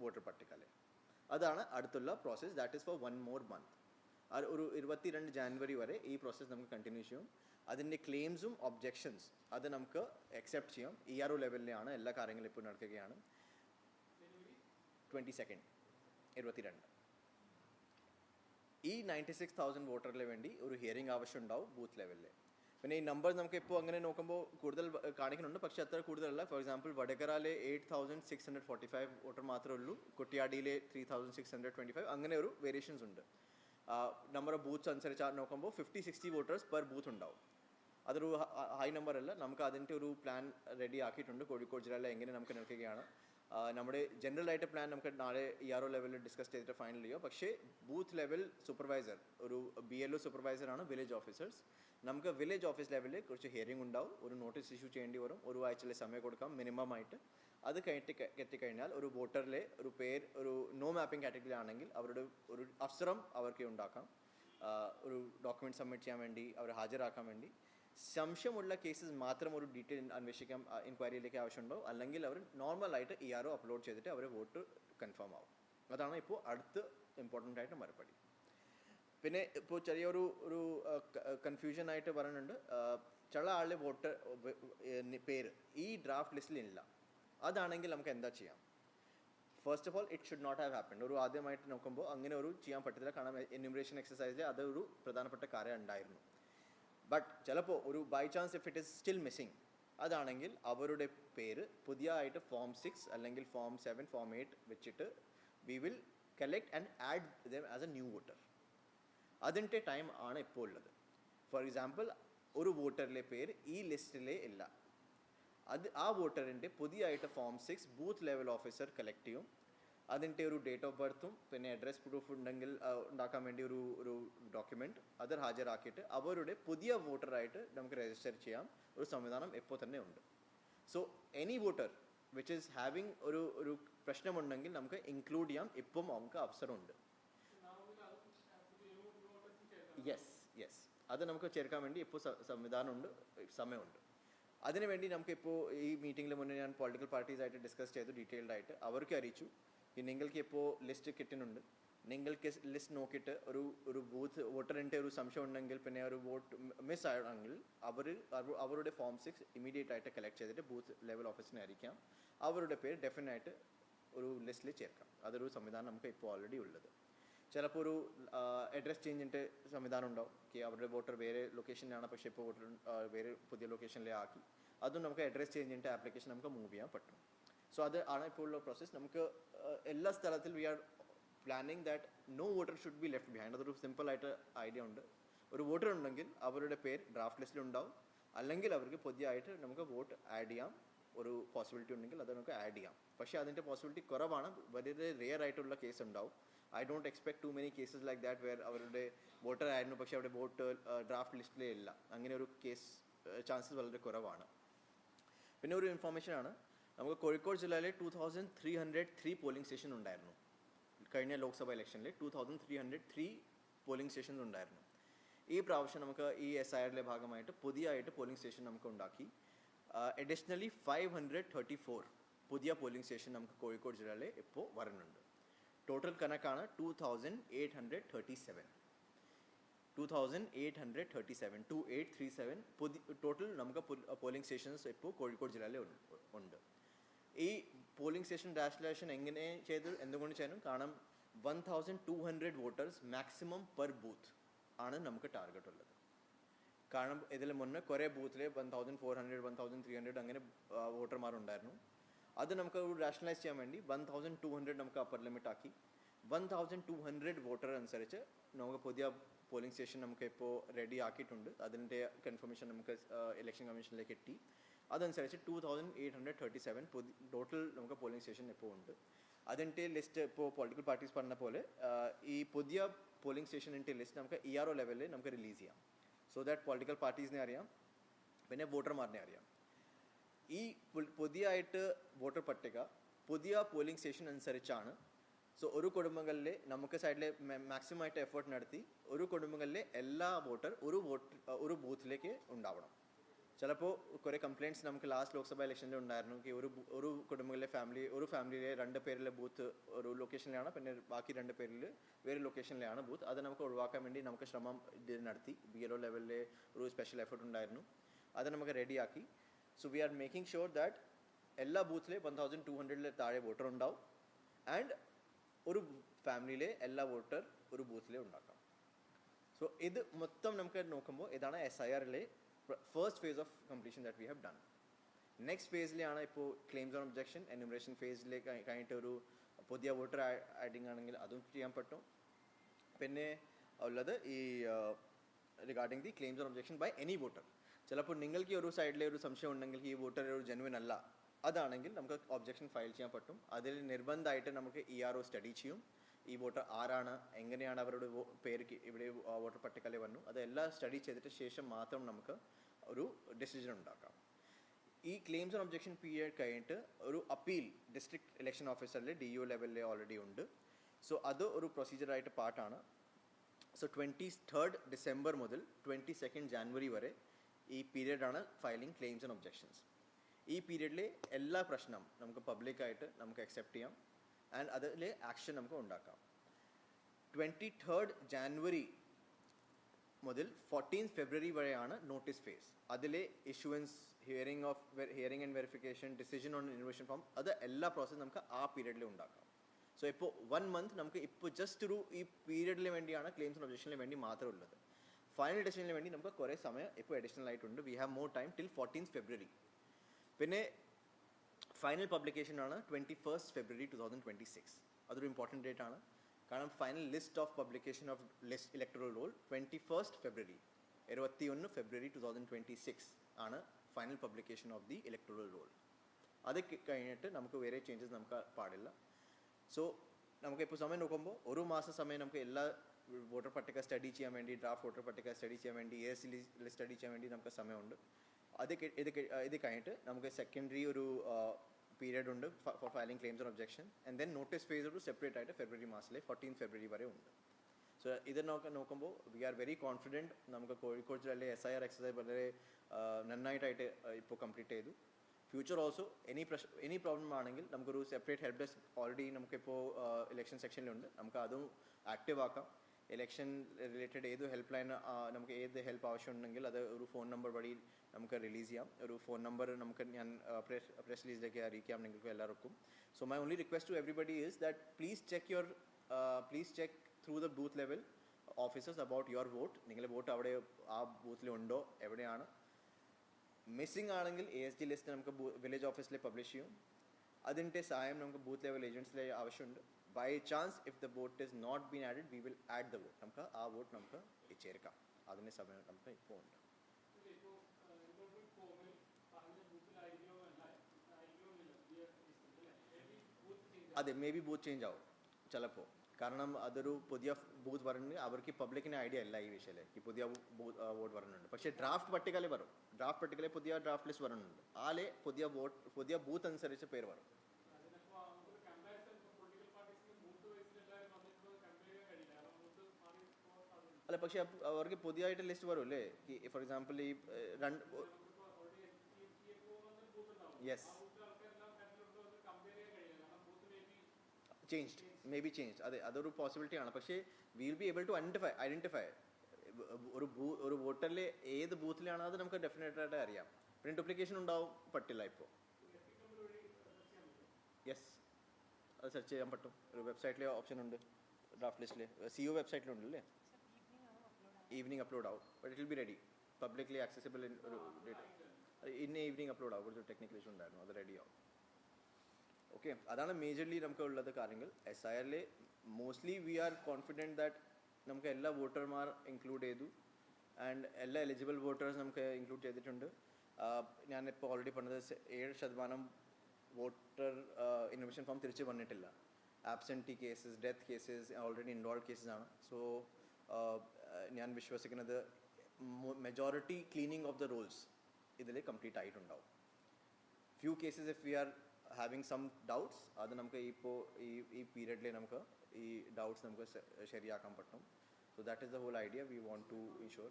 Voter പട്ടികയിലെ. അതാണ് അടുത്തുള്ള process that is for one more month ഒരു ഇരുപത്തിരണ്ട് ജാനുവരി വരെ ഈ പ്രോസസ്സ് നമുക്ക് കണ്ടിന്യൂ ചെയ്യും. അതിന്റെ ക്ലെയിംസും ഒബ്ജെക്ഷൻസ് അത് നമുക്ക് അക്സെപ്റ്റ് ചെയ്യാം. ഇ ആർ ഒ ലെവലിലാണ് എല്ലാ കാര്യങ്ങളും ഇപ്പോൾ നടക്കുകയാണ്. ട്വന്റി സെക്കൻഡ് ഇരുപത്തിരണ്ട്. ഈ നയന്റി സിക്സ് തൗസൻഡ് വോട്ടറിന് വേണ്ടി ഒരു ഹിയറിംഗ് ആവശ്യം ഉണ്ടാവും ബൂത്ത് ലെവലിൽ പിന്നെ ഈ നമ്പർ നമുക്ക് ഇപ്പോൾ അങ്ങനെ നോക്കുമ്പോൾ കൂടുതൽ കാണിക്കുന്നുണ്ട്. പക്ഷേ അത്ര കൂടുതലല്ല. ഫോർ എക്സാമ്പിൾ വടകരയിലെ eight thousand six hundred forty five voter മാത്രമേ ഉള്ളൂ. കുട്ടിയാടിയിലെ three thousand six hundred twenty five അങ്ങനെ ഒരു വേരിയേഷൻസ് ഉണ്ട്. നമ്പർ ഓഫ് ബൂത്ത്സ് അനുസരിച്ച് നോക്കുമ്പോൾ fifty sixty voters per booth ഉണ്ടാവും. അതൊരു ഹൈ നമ്പർ അല്ല. നമുക്ക് അതിന്റെ ഒരു പ്ലാൻ റെഡി ആക്കിയിട്ടുണ്ട്. കോഴിക്കോട് ജില്ലയിലെ എങ്ങനെ നമുക്ക് നിൽക്കുകയാണ്. നമ്മുടെ ജനറൽ ആയിട്ട് പ്ലാൻ നമുക്ക് നാളെ ഇ ആർ ഒ ലെവലിൽ ഡിസ്കസ് ചെയ്തിട്ട് ഫൈനൽ ചെയ്യാം പക്ഷേ ബൂത്ത് ലെവൽ സൂപ്പർവൈസർ ഒരു ബി എൽ ഒ സൂപ്പർവൈസറാണ് വില്ലേജ് ഓഫീസേഴ്സ് നമുക്ക് വില്ലേജ് ഓഫീസ് ലെവലിൽ കുറച്ച് ഹിയറിംഗ് ഉണ്ടാവും. ഒരു നോട്ടീസ് ഇഷ്യൂ ചെയ്യേണ്ടി വരും. ഒരു ആഴ്ചയിലെ സമയം കൊടുക്കാം മിനിമം ആയിട്ട്. അത് കഴിഞ്ഞിട്ട് എത്തിക്കഴിഞ്ഞാൽ ഒരു വോട്ടറിലെ ഒരു പേര് ഒരു നോ മാപ്പിംഗ് കാറ്റഗറി ആണെങ്കിൽ അവരുടെ ഒരു അവസരം അവർക്ക് ഉണ്ടാക്കാം. ഒരു ഡോക്യുമെന്റ് സബ്മിറ്റ് ചെയ്യാൻ വേണ്ടി അവർ ഹാജരാക്കാൻ വേണ്ടി. സംശയമുള്ള കേസസ് മാത്രം ഒരു ഡീറ്റെയിൽ അന്വേഷിക്കാൻ എൻക്വയറിയിലേക്ക് ആവശ്യമുണ്ടോ? അല്ലെങ്കിൽ അവർ നോർമലായിട്ട് ഇ ആർ ഒ അപ്ലോഡ് ചെയ്തിട്ട് അവർ വോട്ട് കൺഫേം ആവും. അതാണ് ഇപ്പോൾ അടുത്ത് ഇമ്പോർട്ടന്റ് ആയിട്ട് മറുപടി. പിന്നെ ഇപ്പോൾ ചെറിയൊരു ഒരു കൺഫ്യൂഷൻ ആയിട്ട് പറയുന്നുണ്ട്. ചില ആളുടെ വോട്ട് പേര് ഈ ഡ്രാഫ്റ്റ് ലിസ്റ്റിൽ ഇല്ല. അതാണെങ്കിൽ നമുക്ക് എന്താ ചെയ്യാം? First of all it should not have happened ഒരു ആദ്യമായിട്ട് നോക്കുമ്പോൾ അങ്ങനെ ഒരു ചെയ്യാൻ പറ്റത്തില്ല. കാരണം എന്യൂമറേഷൻ എക്സസൈസിൽ അതൊരു പ്രധാനപ്പെട്ട കാര്യം ഉണ്ടായിരുന്നു ബട്ട് ചിലപ്പോൾ ഒരു by chance if it is still missing അതാണെങ്കിൽ അവരുടെ പേര് പുതിയ ആയിട്ട് ഫോം സിക്സ് അല്ലെങ്കിൽ ഫോം സെവൻ ഫോം എയ്റ്റ് വെച്ചിട്ട് we will collect and add them as a new voter അതിന്റെ ടൈം ആണ് ഇപ്പോൾ ഉള്ളത്. ഫോർ എക്സാമ്പിൾ ഒരു വോട്ടറിലെ പേര് ഈ ലിസ്റ്റിലേ ഇല്ല. അത് ആ വോട്ടറിന്റെ പുതിയതായിട്ട് form six booth level officer collect ചെയ്യും. അതിന്റെ ഒരു ഡേറ്റ് ഓഫ് ബർത്തും പിന്നെ അഡ്രസ് പ്രൂഫ് ഉണ്ടെങ്കിൽ ഉണ്ടാക്കാൻ വേണ്ടി ഒരു ഒരു ഡോക്യുമെന്റ് അത് ഹാജരാക്കിയിട്ട് അവരുടെ പുതിയ വോട്ടറായിട്ട് നമുക്ക് രജിസ്റ്റർ ചെയ്യാം. ഒരു സംവിധാനം ഇപ്പോൾ തന്നെ ഉണ്ട്. So any voter which is having ഒരു ഒരു പ്രശ്നമുണ്ടെങ്കിൽ നമുക്ക് ഇൻക്ലൂഡ് ചെയ്യാം. ഇപ്പം നമുക്ക് അവസരമുണ്ട്. യെസ് യെസ് അത് നമുക്ക് ചേർക്കാൻ വേണ്ടി ഇപ്പോൾ സംവിധാനമുണ്ട് സമയമുണ്ട്. അതിനുവേണ്ടി നമുക്കിപ്പോൾ ഈ മീറ്റിംഗിൽ മുന്നേ ഞാൻ പൊളിറ്റിക്കൽ പാർട്ടീസായിട്ട് ഡിസ്കസ് ചെയ്തു ഡീറ്റെയിൽഡായിട്ട് അവർക്ക് അറിയിച്ചു. ഈ നിങ്ങൾക്ക് ഇപ്പോൾ ലിസ്റ്റ് കിട്ടുന്നുണ്ട്. നിങ്ങൾക്ക് ലിസ്റ്റ് നോക്കിയിട്ട് ഒരു ഒരു ബൂത്ത് വോട്ടറിന്റെ ഒരു സംശയം ഉണ്ടെങ്കിൽ പിന്നെ ഒരു വോട്ട് മിസ് ആണെങ്കിൽ അവർ അവരുടെ ഫോം സിക്സ് ഇമീഡിയറ്റ് ആയിട്ട് കളക്ട് ചെയ്തിട്ട് ബൂത്ത് ലെവൽ ഓഫീസിനെ അറിയിക്കാം അവരുടെ പേര് ഡെഫിനായിട്ട് ഒരു ലിസ്റ്റിൽ ചേർക്കാം. അതൊരു സംവിധാനം നമുക്ക് ഇപ്പോൾ ഓൾറെഡി ഉള്ളത്. ചിലപ്പോൾ ഒരു അഡ്രസ് ചേഞ്ചിന്റെ സംവിധാനം ഉണ്ടാവും. ഓക്കെ അവരുടെ വോട്ടർ വേറെ ലൊക്കേഷനിലാണ് പക്ഷേ ഇപ്പോൾ വോട്ടർ വേറെ പുതിയ ലൊക്കേഷനിലേ ആക്കി. അതും നമുക്ക് അഡ്രസ് ചേഞ്ചിന്റെ ആപ്ലിക്കേഷൻ നമുക്ക് മൂവ് ചെയ്യാൻ പറ്റും. സോ അത് ആണ് ഇപ്പോൾ ഉള്ള പ്രോസസ്സ് നമുക്ക് എല്ലാ സ്ഥലത്തിൽ we are planning that no voter should be left behind അതൊരു സിമ്പിളായിട്ട് ഐഡിയ ഉണ്ട്. ഒരു വോട്ടർ ഉണ്ടെങ്കിൽ അവരുടെ പേര് ഡ്രാഫ്റ്റ് ലിസ്റ്റിൽ ഉണ്ടാവും. അല്ലെങ്കിൽ അവർക്ക് പുതിയതായിട്ട് നമുക്ക് വോട്ട് ആഡ് ചെയ്യാം. ഒരു പോസിബിലിറ്റി ഉണ്ടെങ്കിൽ അത് നമുക്ക് ആഡ് ചെയ്യാം. പക്ഷേ അതിന്റെ പോസിബിലിറ്റി കുറവാണ്. വളരെ റിയർ ആയിട്ടുള്ള കേസ് ഉണ്ടാവും. I don't expect too many cases like that where അവരുടെ വോട്ടർ ആയിരുന്നു പക്ഷേ അവരുടെ വോട്ട് ഡ്രാഫ്റ്റ് ലിസ്റ്റിലേ ഇല്ല. അങ്ങനെ ഒരു കേസ് ചാൻസസ് വളരെ കുറവാണ്. പിന്നെ ഒരു ഇൻഫോർമേഷൻ ആണ്. നമുക്ക് കോഴിക്കോട് ജില്ലയിലെ two thousand three hundred three polling station ഉണ്ടായിരുന്നു. കഴിഞ്ഞ ലോക്സഭ ഇലക്ഷനിൽ two thousand three hundred three polling stations ഉണ്ടായിരുന്നു. ഈ പ്രാവശ്യം നമുക്ക് ഈ എസ് ഐ ആറിലെ ഭാഗമായിട്ട് പുതിയതായിട്ട് പോളിംഗ് സ്റ്റേഷൻ നമുക്ക് ഉണ്ടാക്കി. Additionally five hundred thirty four പുതിയ പോളിംഗ് സ്റ്റേഷൻ നമുക്ക് കോഴിക്കോട് ജില്ലയിൽ ഇപ്പോൾ വരുന്നുണ്ട്. ടോട്ടൽ കണക്കാണ് two thousand eight hundred thirty seven two thousand eight hundred thirty seven two eight three seven പുതിയ ടോട്ടൽ നമുക്ക് പോളിംഗ് സ്റ്റേഷൻസ് ഇപ്പോൾ കോഴിക്കോട് ജില്ലയിൽ ഉണ്ട്. ഈ പോളിംഗ് സ്റ്റേഷൻ ഡാഷ്ലേഷൻ എങ്ങനെ ചെയ്ത് എന്തുകൊണ്ട് ചെയ്യണം കാരണം one thousand two hundred voters maximum per booth ആണ് നമുക്ക് ടാർഗറ്റ് ഉള്ളത്. കാരണം ഇതിൽ മുന്നേ കുറേ ബൂത്തിൽ one thousand four hundred one thousand three hundred അങ്ങനെ വോട്ടർമാരുണ്ടായിരുന്നു അത് നമുക്ക് റാഷണലൈസ് ചെയ്യാൻ വേണ്ടി വൺ തൗസൻഡ് ടു ഹൺഡ്രഡ് നമുക്ക് അപ്പർ ലിമിറ്റ് ആക്കി. One thousand two hundred voter അനുസരിച്ച് നമുക്ക് പുതിയ പോളിംഗ് സ്റ്റേഷൻ നമുക്ക് ഇപ്പോൾ റെഡി ആക്കിയിട്ടുണ്ട്. അതിന്റെ കൺഫർമേഷൻ നമുക്ക് ഇലക്ഷൻ കമ്മീഷനിലേക്ക് എത്തി. അതനുസരിച്ച് two thousand eight hundred thirty seven total നമുക്ക് പോളിംഗ് സ്റ്റേഷൻ ഇപ്പോൾ ഉണ്ട്. അതിന്റെ ലിസ്റ്റ് ഇപ്പോൾ പൊളിറ്റിക്കൽ പാർട്ടീസ് പറഞ്ഞ പോലെ ഈ പുതിയ പോളിംഗ് സ്റ്റേഷനിന്റെ ലിസ്റ്റ് നമുക്ക് ഇ ആർ ഒ ലെവലിൽ നമുക്ക് റിലീസ് ചെയ്യാം. സോ ദാറ്റ് പൊളിറ്റിക്കൽ പാർട്ടീസിനെ അറിയാം പിന്നെ വോട്ടർമാരിനെ അറിയാം. ഈ പുതിയതായിട്ട് വോട്ടർ പട്ടിക പുതിയ പോളിംഗ് സ്റ്റേഷൻ അനുസരിച്ചാണ്. സോ ഒരു കുടുംബങ്ങളിലെ നമുക്ക് സൈഡിലെ മാക്സിമം ആയിട്ട് എഫേർട്ട് നടത്തി ഒരു കുടുംബങ്ങളിലെ എല്ലാ വോട്ടർ ഒരു വോട്ട് ഒരു ബൂത്തിലേക്ക് ഉണ്ടാവണം. ചിലപ്പോൾ കുറേ കംപ്ലയിന്റ്സ് നമുക്ക് ലാസ്റ്റ് ലോക്സഭാ ഇലക്ഷനിൽ ഉണ്ടായിരുന്നു. ഒരു ഒരു കുടുംബങ്ങളിലെ ഫാമിലി ഒരു ഫാമിലിയിലെ രണ്ട് പേരിലെ ബൂത്ത് ഒരു ലൊക്കേഷനിലാണ് പിന്നെ ബാക്കി രണ്ട് പേരിൽ വേറെ ലൊക്കേഷനിലാണ് ബൂത്ത് അത് നമുക്ക് ഒഴിവാക്കാൻ വേണ്ടി നമുക്ക് ശ്രമം ഇത് നടത്തി. ബി എൽ ഒ ലെവലിലെ ഒരു സ്പെഷ്യൽ എഫേർട്ട് ഉണ്ടായിരുന്നു. അത് നമുക്ക് റെഡിയാക്കി so we are making sure that എല്ലാ ബൂത്തിലെ വൺ തൗസൻഡ് ടു ഹൺഡ്രഡിൽ താഴെ വോട്ടർ ഉണ്ടാവും. ആൻഡ് ഒരു ഫാമിലിയിലെ എല്ലാ വോട്ടർ ഒരു ബൂത്തിലെ ഉണ്ടാക്കാം. സോ ഇത് മൊത്തം നമുക്ക് നോക്കുമ്പോൾ ഇതാണ് എസ് ഐ ആറിലെ first phase of completion that we have done next ഫേസിലാണ് ഇപ്പോൾ ക്ലെയിംസ് ഓൺ ഒബ്ജെക്ഷൻ എന്യൂമറേഷൻ ഫേസിലേക്ക് കഴിഞ്ഞിട്ട് ഒരു പുതിയ വോട്ടർ ആഡിങ് ആണെങ്കിൽ അതും ചെയ്യാൻ പറ്റും. പിന്നെ ഉള്ളത് ഈ regarding the claims on objection by any voter ചിലപ്പോൾ നിങ്ങൾക്ക് ഒരു സൈഡിലെ ഒരു സംശയം ഉണ്ടെങ്കിൽ ഈ വോട്ടർ ഒരു ജെനുവിൻ അല്ല. അതാണെങ്കിൽ നമുക്ക് ഒബ്ജെക്ഷൻ ഫയൽ ചെയ്യാൻ പറ്റും. അതിൽ നിർബന്ധമായിട്ട് നമുക്ക് ഇ ആർ ഒ സ്റ്റഡി ചെയ്യും. ഈ വോട്ടർ ആരാണ് എങ്ങനെയാണ് അവരുടെ പേര് ഇവിടെ വോട്ടർ പട്ടികയിൽ വന്നു. അതെല്ലാം സ്റ്റഡി ചെയ്തിട്ട് ശേഷം മാത്രം നമുക്ക് ഒരു ഡെസിഷൻ ഉണ്ടാക്കാം. ഈ ക്ലെയിംസ് ആൻഡ് ഒബ്ജെക്ഷൻ പീരിയഡ് കഴിഞ്ഞിട്ട് ഒരു അപ്പീൽ ഡിസ്ട്രിക്ട് ഇലക്ഷൻ ഓഫീസറിൽ ഡി യു ലെവലിൽ ഓൾറെഡി ഉണ്ട്. സോ അത് ഒരു പ്രൊസീജിയറായിട്ട് പാർട്ടാണ് സോ ട്വന്റി തേർഡ് ഡിസംബർ മുതൽ ട്വന്റി സെക്കൻഡ് ജാനുവരി വരെ ഈ പീരീഡാണ് ഫയലിംഗ് ക്ലെയിംസ് ആൻഡ് ഒബ്ജെക്ഷൻസ് ഈ പീരീഡിലെ എല്ലാ പ്രശ്നം നമുക്ക് പബ്ലിക്കായിട്ട് നമുക്ക് അക്സെപ്റ്റ് ചെയ്യാം. ആൻഡ് അതിൽ ആക്ഷൻ നമുക്ക് ഉണ്ടാക്കാം. ട്വന്റി തേർഡ് ജാനുവരി മുതൽ ഫോർട്ടീൻ ഫെബ്രുവരി വരെയാണ് നോട്ടീസ് ഫേസ് അതിലെ issuance hearing of hearing and verification decision on invention form അത് എല്ലാ പ്രോസസ്സും നമുക്ക് ആ പീരിയഡിൽ ഉണ്ടാക്കാം. സോ ഇപ്പോൾ വൺ മന്ത് നമുക്ക് ഇപ്പോൾ ജസ്റ്റ് ഒരു ഈ പീരിയഡിന് വേണ്ടിയാണ് ക്ലെയിംസ് ആൻഡ് ഒബ്ജക്ഷനിന് വേണ്ടി മാത്രം ഉള്ളത്. ഫൈനൽ ഡിസിഷന് വേണ്ടി നമുക്ക് കുറേ സമയം ഇപ്പോൾ അഡീഷണൽ ആയിട്ടുണ്ട്. We have more time till fourteen February പിന്നെ ഫൈനൽ പബ്ലിക്കേഷൻ ആണ് twenty first February two thousand twenty six അതൊരു ഇമ്പോർട്ടന്റ് ഡേറ്റ് ആണ്. കാരണം final list of publication of list electoral roll twenty first February ഇരുപത്തി ഒന്ന് ഫെബ്രുവരി ടു തൗസൻഡ് ട്വന്റി സിക്സ് ആണ് final publication of the electoral roll അത് കഴിഞ്ഞിട്ട് നമുക്ക് വേറെ ചേഞ്ചസ് നമുക്ക് പാടില്ല. സോ നമുക്കിപ്പോൾ സമയം നോക്കുമ്പോൾ ഒരു മാസം സമയം നമുക്ക് എല്ലാ വോട്ടർ പട്ടിക സ്റ്റഡി ചെയ്യാൻ വേണ്ടി ഡ്രാഫ്റ്റ് വോട്ടർ പട്ടിക സ്റ്റഡി ചെയ്യാൻ വേണ്ടി എ എസ് സ്റ്റഡി ചെയ്യാൻ വേണ്ടി നമുക്ക് സമയമുണ്ട്. അത് ഇത് ഇത് കഴിഞ്ഞിട്ട് നമുക്ക് സെക്കൻഡറി ഒരു പീരീഡ് ഉണ്ട് for filing claims on objection and then notice phase separate ആയിട്ട് ഫെബ്രുവരി മാസത്തിലെ ഫോർട്ടീൻ ഫെബ്രുവരി വരെ ഉണ്ട്. സോ ഇത് നോക്ക നോക്കുമ്പോൾ വി ആർ വെരി കോൺഫിഡന്റ് നമുക്ക് കോഴിക്കോട് ജില്ലയിലെ എസ് ഐ ആർ എക്സസൈസ് വളരെ നന്നായിട്ടായിട്ട് ഇപ്പോൾ കംപ്ലീറ്റ് ചെയ്തു. ഫ്യൂച്ചർ ഓൾസോ എനി പ്രശ് എനി പ്രോബ്ലം ആണെങ്കിൽ നമുക്കൊരു സെപ്പറേറ്റ് ഹെൽപ് ഡെസ്ക് ഓൾറെഡി നമുക്കിപ്പോൾ ഇലക്ഷൻ സെക്ഷനിലുണ്ട് നമുക്ക് അതും ആക്റ്റീവ് ആക്കാം. ഇലക്ഷൻ റിലേറ്റഡ് ഏത് ഹെൽപ്പ് ലൈൻ നമുക്ക് ഏത് ഹെൽപ്പ് ആവശ്യമുണ്ടെങ്കിൽ അത് ഒരു ഫോൺ നമ്പർ വഴി നമുക്ക് റിലീസ് ചെയ്യാം. ഒരു ഫോൺ നമ്പർ നമുക്ക് ഞാൻ പ്രസ് പ്രസ് റിലീസിലേക്ക് അറിയിക്കാം നിങ്ങൾക്ക് എല്ലാവർക്കും. So my only request to everybody is that please check your please check through the booth level officers about your vote നിങ്ങളുടെ വോട്ട് അവിടെ ആ ബൂത്തിലുണ്ടോ എവിടെയാണ്? മിസ്സിംഗ് ആണെങ്കിൽ എ എസ് ഡി ലിസ്റ്റ് നമുക്ക് വില്ലേജ് ഓഫീസിൽ പബ്ലിഷ് ചെയ്യും. അതിന്റെ സഹായം നമുക്ക് ബൂത്ത് ലെവൽ ഏജൻസിലെ ആവശ്യമുണ്ട്. By chance if the vote is not been added we will add the vote നമുക്ക് ആ വോട്ട് നമുക്ക് ചേർക്കാം അതിന് സമയം നമുക്ക് ഇപ്പോൾ ഉണ്ട്. അതെ മേ ബി ബൂത്ത് ചേഞ്ച് ആവും ചിലപ്പോൾ. കാരണം അതൊരു പുതിയ ബൂത്ത് പറയുന്നത് അവർക്ക് പബ്ലിക്കിന് ഐഡിയ അല്ല ഈ വിഷയത്തിൽ. ഈ പുതിയ വോട്ട് പറയുന്നുണ്ട് പക്ഷേ ഡ്രാഫ്റ്റ് പട്ടികയിൽ വരും. ഡ്രാഫ്റ്റ് പട്ടികയിൽ പുതിയ ഡ്രാഫ്റ്റ് ലിസ്റ്റ് വരുന്നുണ്ട് ആലെ പുതിയ വോട്ട് പുതിയ ബൂത്ത് അനുസരിച്ച് പേര് വരും അല്ല പക്ഷെ അവർക്ക് പുതിയതായിട്ട് ലിസ്റ്റ് അല്ലേ ഫോർ എക്സാമ്പിൾ ഈ രണ്ട് yes changed may be change അതെ അതൊരു പോസിബിലിറ്റി ആണ്. പക്ഷേ will be able to identify identify ഒരു ബൂ ഒരു വോട്ടറിൽ ഏത് ബൂത്തിലാണ് അത് നമുക്ക് ഡെഫിനറ്റ് ആയിട്ട് അറിയാം. പിന്നെ ഡ്യൂപ്ലിക്കേഷൻ ഉണ്ടാവും പറ്റില്ല ഇപ്പോൾ യെസ് അത് സെർച്ച് ചെയ്യാൻ പറ്റും. ഒരു വെബ്സൈറ്റിലെ ഓപ്ഷൻ ഉണ്ട് ഡ്രാഫ്റ്റ് ലിസ്റ്റിൽ സി യു വെബ്സൈറ്റിലുണ്ട് അല്ലേ ഈവനിങ് അപ്ലോഡ് ആവും but it will be ready publicly accessible in ഒരു ഡേറ്റ് ഇന്ന ഈവനിങ് അപ്ലോഡ് ആവും കുറച്ച് ടെക്നിക്കൽ ഇഷ്യൂ ഉണ്ടായിരുന്നു അത് റെഡി ആവും. ഓക്കെ അതാണ് മേജർലി നമുക്ക് ഉള്ളത് കാര്യങ്ങൾ. എസ് ഐ ആറിൽ mostly we are confident that നമുക്ക് എല്ലാ വോട്ടർമാർ ഇൻക്ലൂഡ് ചെയ്തു ആൻഡ് എല്ലാ എലിജിബിൾ വോട്ടേഴ്സ് നമുക്ക് ഇൻക്ലൂഡ് ചെയ്തിട്ടുണ്ട്. ഞാനിപ്പോൾ ഓൾറെഡി പറഞ്ഞത് ഏഴ് ശതമാനം വോട്ടർ ഇൻഫർമേഷൻ ഫോം തിരിച്ച് വന്നിട്ടില്ല. Absentee cases death cases already involve cases ആണ്. സോ ഞാൻ വിശ്വസിക്കുന്നത് majority cleaning of the rules ഇതിൽ കംപ്ലീറ്റ് ആയിട്ടുണ്ടാവും. Few cases if we are having some doubts അത് നമുക്ക് ഇപ്പോൾ ഈ ഈ പീരീഡിൽ നമുക്ക് ഈ ഡൗട്ട്സ് നമുക്ക് ശരിയാക്കാൻ പറ്റും. So that is the whole idea we want to ensure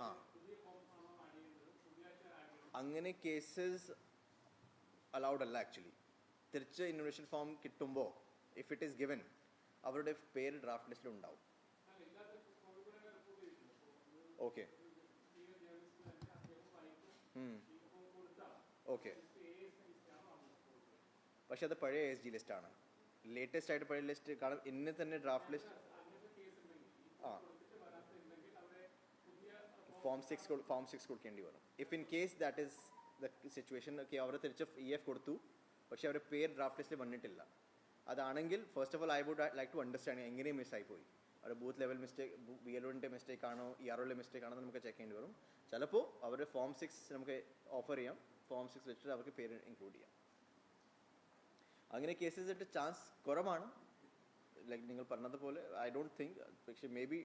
ആ. അങ്ങനെ കേസസ് അലൗഡ് അല്ല ആക്ച്വലി തിരിച്ച് ഇൻവിറ്റേഷൻ ഫോം കിട്ടുമ്പോൾ ഇഫ് ഇറ്റ് ഈസ് ഗിവൻ അവരുടെ പേര് ഡ്രാഫ്റ്റ് ലിസ്റ്റിൽ ഉണ്ടാവും. ഓക്കെ ഓക്കെ പക്ഷെ അത് പഴയ എസ് ജി ലിസ്റ്റാണ് ലേറ്റസ്റ്റ് ആയിട്ട് പഴയ ലിസ്റ്റ് കാരണം ഇന്ന് തന്നെ ഡ്രാഫ്റ്റ് ലിസ്റ്റ് ആ. ഫോം സിക്സ് ഫോം സിക്സ് കൊടുക്കേണ്ടി വരും. If in case that is the situation okay അവർ തിരിച്ച് ഇ എഫ് കൊടുത്തു. പക്ഷേ അവരുടെ പേര് ഡ്രാഫ്റ്റ് ലിസ്റ്റിൽ വന്നിട്ടില്ല. അതാണെങ്കിൽ first of all I would like to understand എങ്ങനെ മിസ്സായി പോയി? അവരുടെ booth level mistake B L ഒന്റെ mistake ആണോ ഇ ആർ മിസ്റ്റേക്ക് ആണോ നമുക്ക് ചെക്ക് ചെയ്യേണ്ടി വരും. ചിലപ്പോൾ അവരുടെ ഫോം സിക്സ് നമുക്ക് ഓഫർ ചെയ്യാം. ഫോം സിക്സ് വെച്ചിട്ട് അവർക്ക് പേര് ഇൻക്ലൂഡ് ചെയ്യാം. അങ്ങനെ കേസസ് ഇട്ട് ചാൻസ് കുറവാണ്. ലൈക്ക് നിങ്ങൾ പറഞ്ഞതുപോലെ ഐ ഡോണ്ട് തിങ്ക് പക്ഷേ മേ ബി